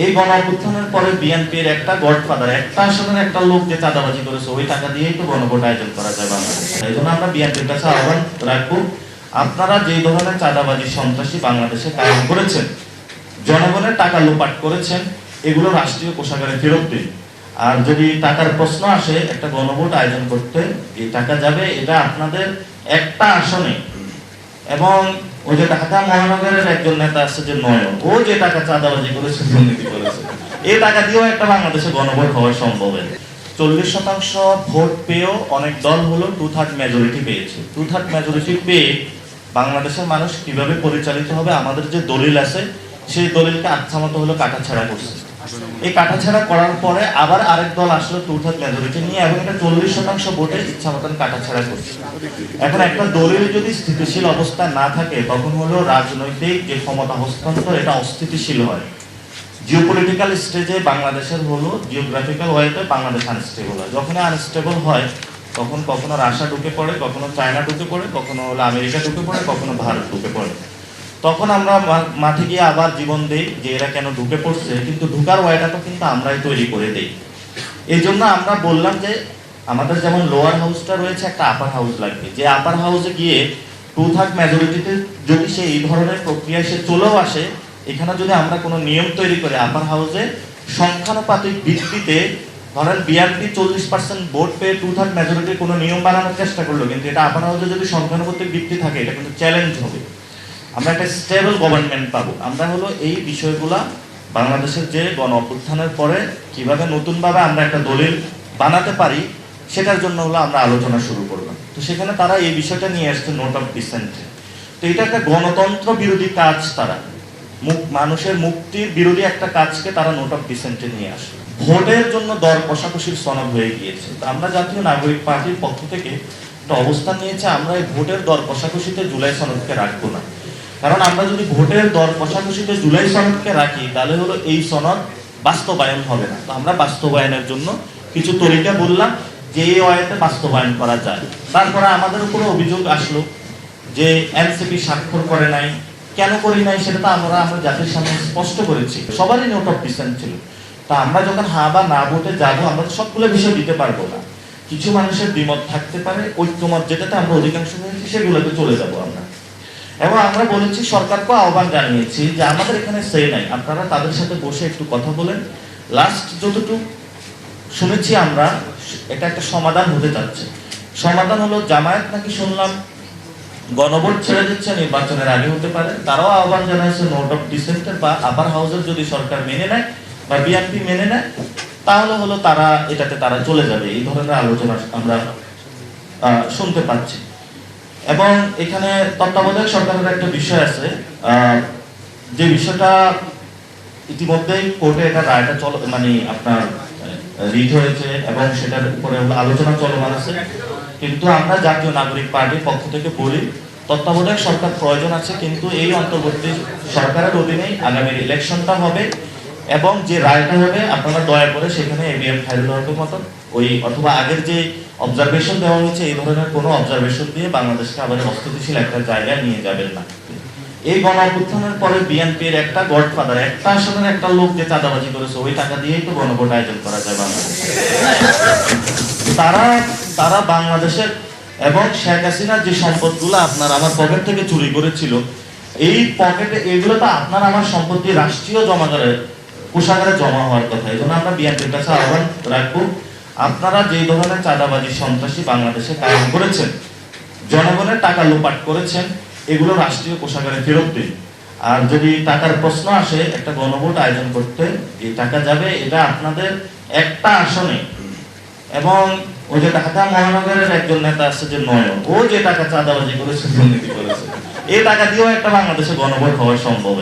এই গণ অভ্যুত্থানের পরে বিএনপির একটা গডফাদার, একটা আসনের একটা লোক যে চাঁদাবাজি করেছে, ওই টাকা দিয়েই তো গণভোট আয়োজন করা যায় বাংলাদেশে। এই জন্য আমরা বিএনপির কাছে আহ্বান রাখব, আপনারা যেই ধরনের চাঁদাবাজি সন্ত্রাসী বাংলাদেশে কায়েম করেছেন, জনগণের টাকা লোপাট করেছেন, এগুলো রাষ্ট্রীয় কোষাগারে ফেরত দিন। আর যদি টাকার প্রশ্ন আসে, একটা গণভোট আয়োজন করতে, এই টাকা যাবে, এটা আপনাদের একটা আসনে। এবং ওই যে ঢাকা মহানগরের একজন নেতা আসছে যে নয়ন, ও যে টাকা চাঁদাবাজি করেছে, দুর্নীতি করেছে, এই টাকা দিয়েও একটা বাংলাদেশে গণভোট হওয়া সম্ভব চল্লিশ শতাংশ ভোট পেয়েও অনেক দল হলো টু থার্ড মেজরিটি পেয়েছে। টু থার্ড মেজরিটি পেয়ে বাংলাদেশের মানুষ কীভাবে পরিচালিত হবে, আমাদের যে দলিল আছে, সেই দলিলকে আচ্ছা মতো হলো কাটাছাড়া করছে। এই কাটাছাড়া করার পরে আবার আরেক দল আসলো টু থার্ড মেজরিটি নিয়ে এবং এটা চল্লিশ শতাংশ ভোটে ইচ্ছা মতন কাটাছাড়া করছে। এখন একটা দলিল যদি স্থিতিশীল অবস্থা না থাকে, তখন হলো রাজনৈতিক যে ক্ষমতা হস্তান্তর, এটা অস্থিতিশীল হয়। জিওপলিটিক্যাল স্টেজে বাংলাদেশের হলো জিওগ্রাফিক্যাল ওয়েতে বাংলাদেশ আনস্টেবল হয়। যখন আনস্টেবল হয়, তখন কখনো রাশিয়া ঢুকে পড়ে, কখনো চায়না ঢুকে পড়ে, কখনো হলো আমেরিকা ঢুকে পড়ে, কখনো ভারত ঢুকে পড়ে। তখন আমরা মাঠে গিয়ে আবার জীবন দেই যে এরা কেন ঢুকে পড়ছে, কিন্তু ঢুকার ওয়াইটা তো কিন্তু আমরাই তৈরি করে দেই। এই জন্য আমরা বললাম যে আমাদের যেমন লোয়ার হাউসটা রয়েছে, একটা আপার হাউস লাগবে। যে আপার হাউসে গিয়ে টু থার্ড মেজরিটিতে যদি সে এই ধরনের প্রক্রিয়ায় সে চলেও আসে, এখানে যদি আমরা কোনো নিয়ম তৈরি করে আপার হাউসে সংখ্যানুপাতিক ভিত্তিতে ধরেন বিআরপি চল্লিশ পার্সেন্ট ভোট পেয়ে টু থার্ড মেজরিটির কোনো নিয়ম বানানোর চেষ্টা করল, কিন্তু এটা আপার হাউসে যদি সংখ্যানুপাতিক ভিত্তি থাকে, এটা কিন্তু চ্যালেঞ্জ হবে। আমরা একটা স্টেবল গভর্নমেন্ট পাবো। আমরা হলো এই বিষয়গুলা বাংলাদেশের যে গণ অভ্যুত্থানের পরে কীভাবে নতুনভাবে আমরা একটা দলিল বানাতে পারি, সেটার জন্য হলো আমরা আলোচনা শুরু করলাম। তো সেখানে তারা এই বিষয়টা নিয়ে আসছে নোট অফ ডিসেন্টে তো এটা একটা গণতন্ত্র বিরোধী কাজ তারা। মুখ, মানুষের মুক্তির বিরোধী একটা কাজকে তারা নোট অফ ডিসেন্টে নিয়ে আসে। ভোটের জন্য দর কষাকষির সনদ হয়ে গিয়েছে। তো আমরা জাতীয় নাগরিক পার্টির পক্ষ থেকে একটা অবস্থান নিয়েছে, আমরা এই ভোটের দর কষাকষিতে জুলাই সনদকে রাখব না। কারণ আমরা যদি ভোটের দর কষাকষিতে জুলাই সনদকে রাখি, তাহলে হলো এই সনদ বাস্তবায়ন হবে না। তো আমরা বাস্তবায়নের জন্য কিছু তরিকা বললাম যে এই ওয়াইতে বাস্তবায়ন করা যায়। তারপরে আমাদের উপরে অভিযোগ আসলো যে এনসিপি স্বাক্ষর করে নাই। কেন করি নাই সেটা তো আমরা আমরা জাতির সামনে স্পষ্ট করেছি। সবারই নোট অফ ডিসেন্ট ছিল। তা আমরা যখন হা বা না ভোটে যাব, আমরা সবগুলো বিষয় দিতে পারব না। কিছু মানুষের দ্বিমত থাকতে পারে, ঐক্যমত যেটাতে আমরা অধিকাংশ হয়েছি, সেগুলোতে চলে যাব আমরা। এবং আমরা বলেছি সরকারকে আহ্বান জানিয়েছি যে আমাদের এখানে সে নাই। আপনারা তাদের সাথে বসে একটু কথা বলেন। লাস্ট যতটুকু শুনেছি আমরা, এটা একটা সমাধান হতে যাচ্ছে। সমাধান হলো, জামায়াত নাকি শুনলাম গণভোট ছেড়ে দিচ্ছে, নির্বাচনের আগে হতে পারে। তারাও আহ্বান জানাইছে নোট অফ ডিসেন্টের বা আপার হাউসের যদি সরকার মেনে নেয় বা বিএনপি মেনে নেয়, তাহলে হলো তারা, এটাতে তারা চলে যাবে। এই ধরনের আলোচনা আমরা শুনতে পাচ্ছি। এবং এখানে তত্ত্বাবধায়ক সরকারের একটা বিষয় আছে যে বিষয়টা ইতিমধ্যেই কোর্টে এটা রায়টা চল মানে আপনার রিট হয়েছে এবং সেটার উপরে আলোচনা চলমান আছে। কিন্তু আমরা জাতীয় নাগরিক পার্টির পক্ষ থেকে বলি, তত্ত্বাবধায়ক সরকার প্রয়োজন আছে, কিন্তু এই অন্তর্বর্তী সরকারের অধীনেই আগামী ইলেকশনটা হবে এবং যে রায়টা হবে, আপনারা দয়া করে সেখানে এবিএম খাইরুল হকের মতো ওই অথবা আগের যে অবজারভেশন দেওয়া হয়েছে, এই ধরনের কোনো অবজারভেশন দিয়ে বাংলাদেশকে আবার অস্থিতিশীল একটা জায়গায় নিয়ে যাবেন না। এই গণ পরে বিএনপির একটা গডফাদার, একটা আসনের একটা লোক যে চাঁদাবাজি করেছে, ওই টাকা দিয়েই তো গণভোট আয়োজন করা যায় বাংলাদেশে। তারা তারা বাংলাদেশের এবং শেখ হাসিনার যে সম্পদগুলো আপনার আমার পকেট থেকে চুরি করেছিল, এই পকেটে, এগুলো তো আপনার আমার সম্পত্তি রাষ্ট্রীয় জমাগারে কোষাগারে জমা হওয়ার কথা। এই জন্য আমরা বিএনপির কাছে আহ্বান রাখব আপনারা যে ধরনের চাঁদাবাজি সন্ত্রাসী বাংলাদেশে কায়েম করেছেন, জনগণের টাকা লোপাট করেছেন, এগুলো রাষ্ট্রীয় কোষাগারে ফেরত দিন। আর যদি টাকার প্রশ্ন আসে, একটা গণভোট আয়োজন করতে, এই টাকা যাবে, এটা আপনাদের একটা আসনে। এবং ওই যে ঢাকা মহানগরের একজন নেতা আছে যে নয়ন, ও যে টাকা চাঁদাবাজি করেছে, দুর্নীতি করেছে, এই টাকা দিয়েও একটা বাংলাদেশে গণভোট হওয়া সম্ভব